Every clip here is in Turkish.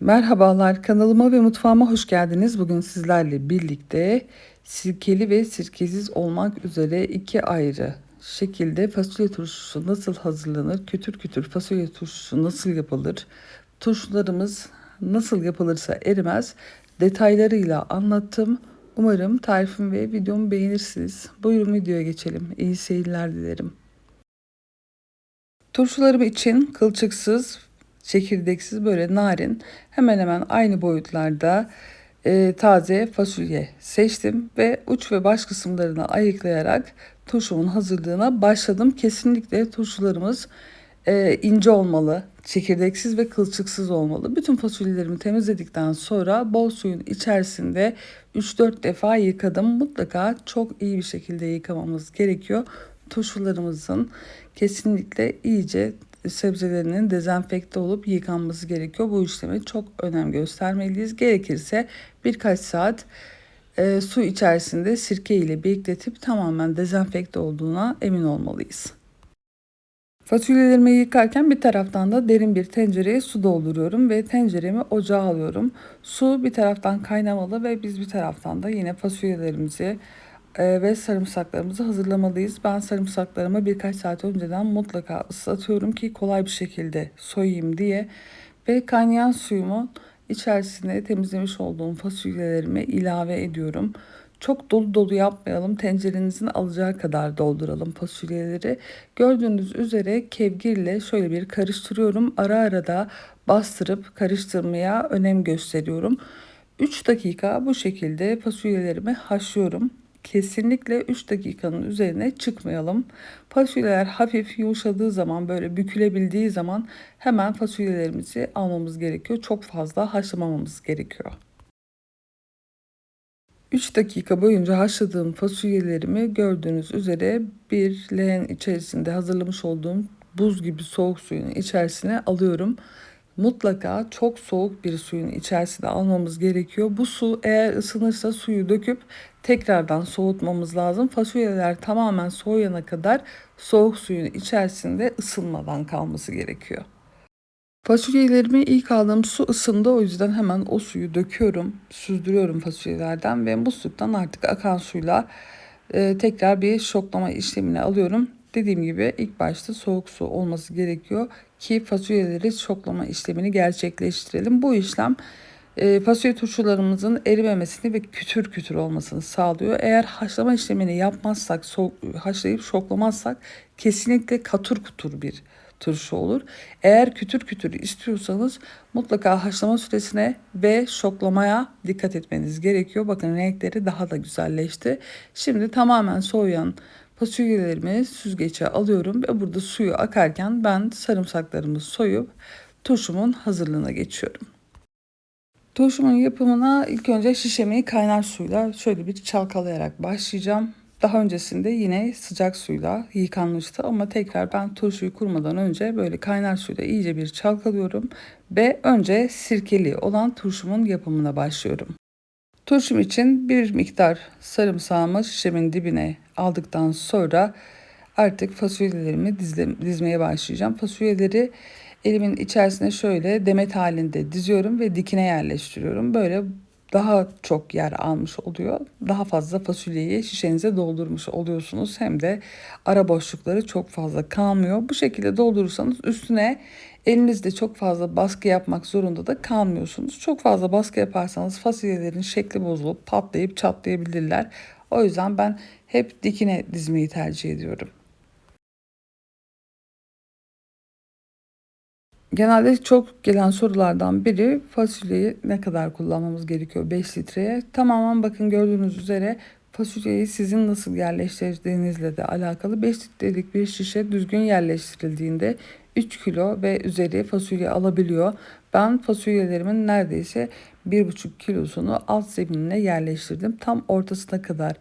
Merhabalar kanalıma ve mutfağıma hoş geldiniz. Bugün sizlerle birlikte sirkeli ve sirkesiz olmak üzere iki ayrı şekilde fasulye turşusu nasıl hazırlanır, kütür kütür fasulye turşusu nasıl yapılır, turşularımız nasıl yapılırsa erimez detaylarıyla anlattım. Umarım tarifim ve videomu beğenirsiniz. Buyurun videoya geçelim. İyi seyirler dilerim. Turşularım için kılçıksız çekirdeksiz böyle narin hemen hemen aynı boyutlarda e, taze fasulye seçtim ve uç ve baş kısımlarını ayıklayarak turşumun hazırlığına başladım. Kesinlikle turşularımız e, ince olmalı, çekirdeksiz ve kılçıksız olmalı. Bütün fasulyelerimi temizledikten sonra bol suyun içerisinde 3-4 defa yıkadım. Mutlaka çok iyi bir şekilde yıkamamız gerekiyor. Turşularımızın kesinlikle iyice sebzelerinin dezenfekte olup yıkanması gerekiyor. Bu işleme çok önem göstermeliyiz. Gerekirse birkaç saat e, su içerisinde sirke ile bekletip tamamen dezenfekte olduğuna emin olmalıyız. Fasulyelerimi yıkarken bir taraftan da derin bir tencereye su dolduruyorum ve tenceremi ocağa alıyorum. Su bir taraftan kaynamalı ve biz bir taraftan da yine fasulyelerimizi ve sarımsaklarımızı hazırlamalıyız. Ben sarımsaklarımı birkaç saat önceden mutlaka ıslatıyorum ki kolay bir şekilde soyayım diye. Ve kaynayan suyumu içerisine temizlemiş olduğum fasulyelerimi ilave ediyorum. Çok dolu dolu yapmayalım. Tencerenizin alacağı kadar dolduralım fasulyeleri. Gördüğünüz üzere kevgirle şöyle bir karıştırıyorum. Ara ara da bastırıp karıştırmaya önem gösteriyorum. 3 dakika bu şekilde fasulyelerimi haşlıyorum kesinlikle 3 dakikanın üzerine çıkmayalım. Fasulyeler hafif yumuşadığı zaman böyle bükülebildiği zaman hemen fasulyelerimizi almamız gerekiyor. Çok fazla haşlamamamız gerekiyor. 3 dakika boyunca haşladığım fasulyelerimi gördüğünüz üzere bir leğen içerisinde hazırlamış olduğum buz gibi soğuk suyun içerisine alıyorum mutlaka çok soğuk bir suyun içerisine almamız gerekiyor. Bu su eğer ısınırsa suyu döküp tekrardan soğutmamız lazım. Fasulyeler tamamen soğuyana kadar soğuk suyun içerisinde ısınmadan kalması gerekiyor. Fasulyelerimi ilk aldığım su ısındı o yüzden hemen o suyu döküyorum, süzdürüyorum fasulyelerden ve musluktan artık akan suyla e, tekrar bir şoklama işlemini alıyorum. Dediğim gibi ilk başta soğuk su olması gerekiyor ki fasulyeleri şoklama işlemini gerçekleştirelim. Bu işlem e, fasulye turşularımızın erimemesini ve kütür kütür olmasını sağlıyor. Eğer haşlama işlemini yapmazsak, so haşlayıp şoklamazsak kesinlikle katır kutur bir turşu olur. Eğer kütür kütür istiyorsanız mutlaka haşlama süresine ve şoklamaya dikkat etmeniz gerekiyor. Bakın renkleri daha da güzelleşti. Şimdi tamamen soğuyan Fasulyelerimi süzgece alıyorum ve burada suyu akarken ben sarımsaklarımı soyup turşumun hazırlığına geçiyorum. Turşumun yapımına ilk önce şişemeyi kaynar suyla şöyle bir çalkalayarak başlayacağım. Daha öncesinde yine sıcak suyla yıkanmıştı ama tekrar ben turşuyu kurmadan önce böyle kaynar suyla iyice bir çalkalıyorum ve önce sirkeli olan turşumun yapımına başlıyorum. Turşum için bir miktar sarımsağımı şişemin dibine aldıktan sonra artık fasulyelerimi dizmeye başlayacağım. Fasulyeleri elimin içerisine şöyle demet halinde diziyorum ve dikine yerleştiriyorum. Böyle daha çok yer almış oluyor. Daha fazla fasulyeyi şişenize doldurmuş oluyorsunuz. Hem de ara boşlukları çok fazla kalmıyor. Bu şekilde doldurursanız üstüne elinizde çok fazla baskı yapmak zorunda da kalmıyorsunuz. Çok fazla baskı yaparsanız fasulyelerin şekli bozulup patlayıp çatlayabilirler. O yüzden ben hep dikine dizmeyi tercih ediyorum. Genelde çok gelen sorulardan biri fasulyeyi ne kadar kullanmamız gerekiyor 5 litreye. Tamamen bakın gördüğünüz üzere fasulyeyi sizin nasıl yerleştirdiğinizle de alakalı 5 litrelik bir şişe düzgün yerleştirildiğinde 3 kilo ve üzeri fasulye alabiliyor. Ben fasulyelerimin neredeyse 1,5 kilosunu alt zeminine yerleştirdim. Tam ortasına kadar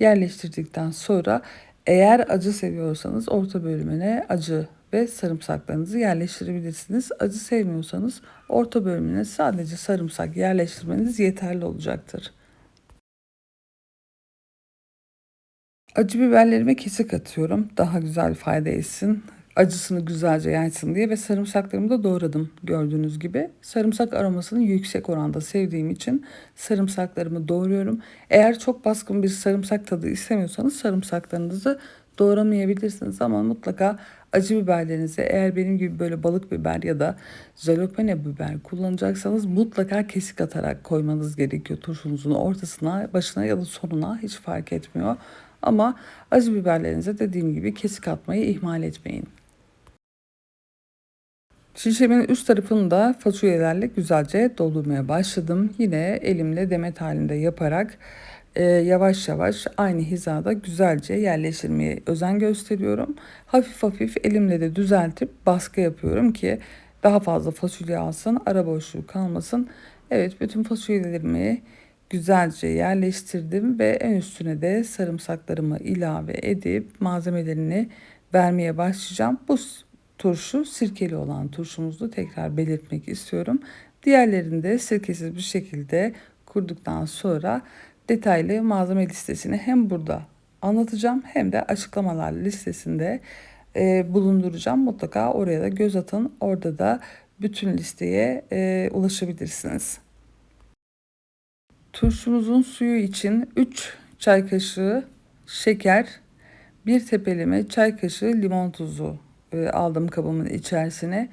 yerleştirdikten sonra eğer acı seviyorsanız orta bölümüne acı ve sarımsaklarınızı yerleştirebilirsiniz. Acı sevmiyorsanız orta bölümüne sadece sarımsak yerleştirmeniz yeterli olacaktır. Acı biberlerime kesik atıyorum. Daha güzel fayda etsin. Acısını güzelce yansın diye ve sarımsaklarımı da doğradım gördüğünüz gibi. Sarımsak aromasını yüksek oranda sevdiğim için sarımsaklarımı doğruyorum. Eğer çok baskın bir sarımsak tadı istemiyorsanız sarımsaklarınızı doğramayabilirsiniz ama mutlaka acı biberlerinizi eğer benim gibi böyle balık biber ya da jalapeno biber kullanacaksanız mutlaka kesik atarak koymanız gerekiyor turşunuzun ortasına, başına ya da sonuna hiç fark etmiyor. Ama acı biberlerinize dediğim gibi kesik atmayı ihmal etmeyin. Şişemin üst tarafını da fasulyelerle güzelce doldurmaya başladım. Yine elimle demet halinde yaparak e, yavaş yavaş aynı hizada güzelce yerleştirmeye özen gösteriyorum. Hafif hafif elimle de düzeltip baskı yapıyorum ki daha fazla fasulye alsın, ara boşluğu kalmasın. Evet bütün fasulyelerimi güzelce yerleştirdim ve en üstüne de sarımsaklarımı ilave edip malzemelerini vermeye başlayacağım. Bu turşu sirkeli olan turşumuzu tekrar belirtmek istiyorum. Diğerlerini de sirkesiz bir şekilde kurduktan sonra detaylı malzeme listesini hem burada anlatacağım hem de açıklamalar listesinde e, bulunduracağım. Mutlaka oraya da göz atın. Orada da bütün listeye e, ulaşabilirsiniz. Turşumuzun suyu için 3 çay kaşığı şeker, bir tepeleme çay kaşığı limon tuzu aldım kabımın içerisine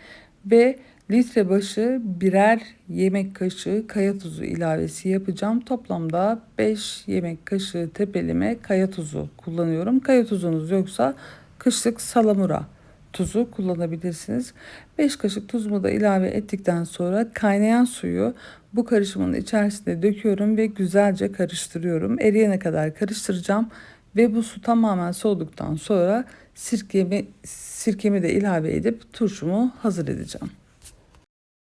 ve litre başı birer yemek kaşığı kaya tuzu ilavesi yapacağım. Toplamda 5 yemek kaşığı tepeleme kaya tuzu kullanıyorum. Kaya tuzunuz yoksa kışlık salamura tuzu kullanabilirsiniz. 5 kaşık tuzumu da ilave ettikten sonra kaynayan suyu bu karışımın içerisine döküyorum ve güzelce karıştırıyorum. Eriyene kadar karıştıracağım ve bu su tamamen soğuduktan sonra sirkemi, sirkemi de ilave edip turşumu hazır edeceğim.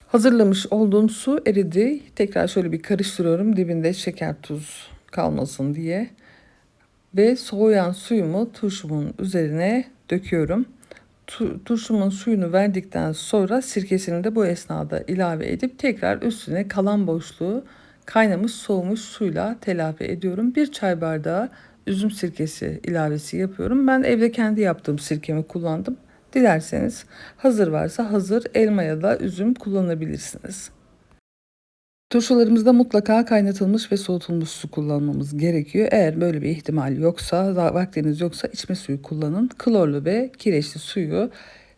Hazırlamış olduğum su eridi. Tekrar şöyle bir karıştırıyorum dibinde şeker tuz kalmasın diye. Ve soğuyan suyumu turşumun üzerine döküyorum. Turşumun suyunu verdikten sonra sirkesini de bu esnada ilave edip tekrar üstüne kalan boşluğu kaynamış soğumuş suyla telafi ediyorum. Bir çay bardağı üzüm sirkesi ilavesi yapıyorum. Ben evde kendi yaptığım sirkemi kullandım. Dilerseniz hazır varsa hazır elma ya da üzüm kullanabilirsiniz. Turşularımızda mutlaka kaynatılmış ve soğutulmuş su kullanmamız gerekiyor. Eğer böyle bir ihtimal yoksa, vaktiniz yoksa içme suyu kullanın. Klorlu ve kireçli suyu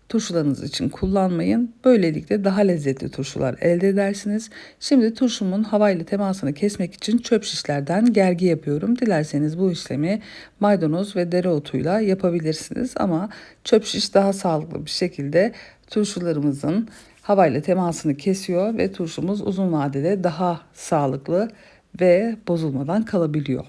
turşularınız için kullanmayın. Böylelikle daha lezzetli turşular elde edersiniz. Şimdi turşumun havayla temasını kesmek için çöp şişlerden gergi yapıyorum. Dilerseniz bu işlemi maydanoz ve dereotuyla yapabilirsiniz ama çöp şiş daha sağlıklı bir şekilde turşularımızın havayla temasını kesiyor ve turşumuz uzun vadede daha sağlıklı ve bozulmadan kalabiliyor.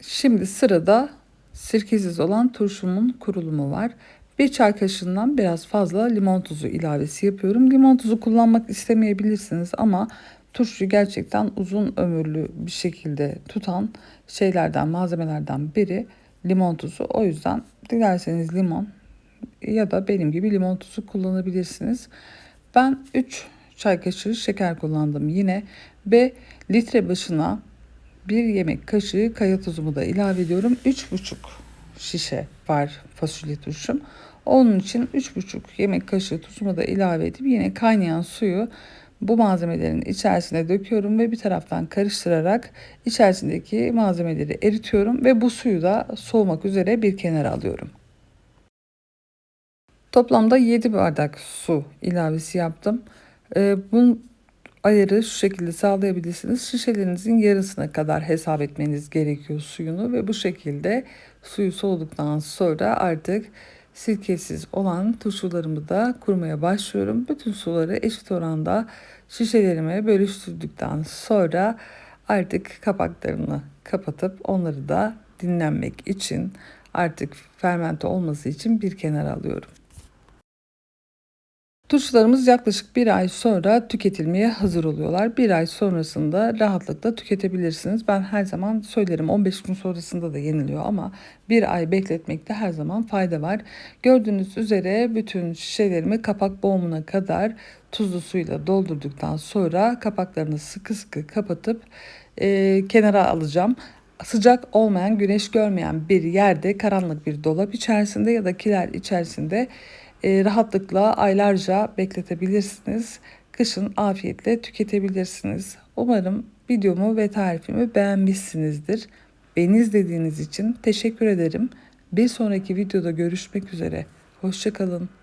Şimdi sırada sirkesiz olan turşumun kurulumu var. Bir çay kaşığından biraz fazla limon tuzu ilavesi yapıyorum. Limon tuzu kullanmak istemeyebilirsiniz ama turşuyu gerçekten uzun ömürlü bir şekilde tutan şeylerden, malzemelerden biri limon tuzu. O yüzden dilerseniz limon ya da benim gibi limon tuzu kullanabilirsiniz. Ben 3 çay kaşığı şeker kullandım yine ve litre başına bir yemek kaşığı kaya tuzumu da ilave ediyorum. 3,5 şişe var fasulye turşum. Onun için 3,5 yemek kaşığı tuzumu da ilave edip yine kaynayan suyu bu malzemelerin içerisine döküyorum ve bir taraftan karıştırarak içerisindeki malzemeleri eritiyorum ve bu suyu da soğumak üzere bir kenara alıyorum. Toplamda 7 bardak su ilavesi yaptım. Ee, bunun ayarı şu şekilde sağlayabilirsiniz. Şişelerinizin yarısına kadar hesap etmeniz gerekiyor suyunu ve bu şekilde suyu soğuduktan sonra artık sirkesiz olan turşularımı da kurmaya başlıyorum. Bütün suları eşit oranda şişelerime bölüştürdükten sonra artık kapaklarını kapatıp onları da dinlenmek için artık fermente olması için bir kenara alıyorum. Turşularımız yaklaşık bir ay sonra tüketilmeye hazır oluyorlar. Bir ay sonrasında rahatlıkla tüketebilirsiniz. Ben her zaman söylerim 15 gün sonrasında da yeniliyor ama bir ay bekletmekte her zaman fayda var. Gördüğünüz üzere bütün şişelerimi kapak boğumuna kadar tuzlu suyla doldurduktan sonra kapaklarını sıkı sıkı kapatıp e, kenara alacağım. sıcak olmayan, güneş görmeyen bir yerde, karanlık bir dolap içerisinde ya da kiler içerisinde e, rahatlıkla aylarca bekletebilirsiniz. Kışın afiyetle tüketebilirsiniz. Umarım videomu ve tarifimi beğenmişsinizdir. Beni izlediğiniz için teşekkür ederim. Bir sonraki videoda görüşmek üzere. Hoşçakalın.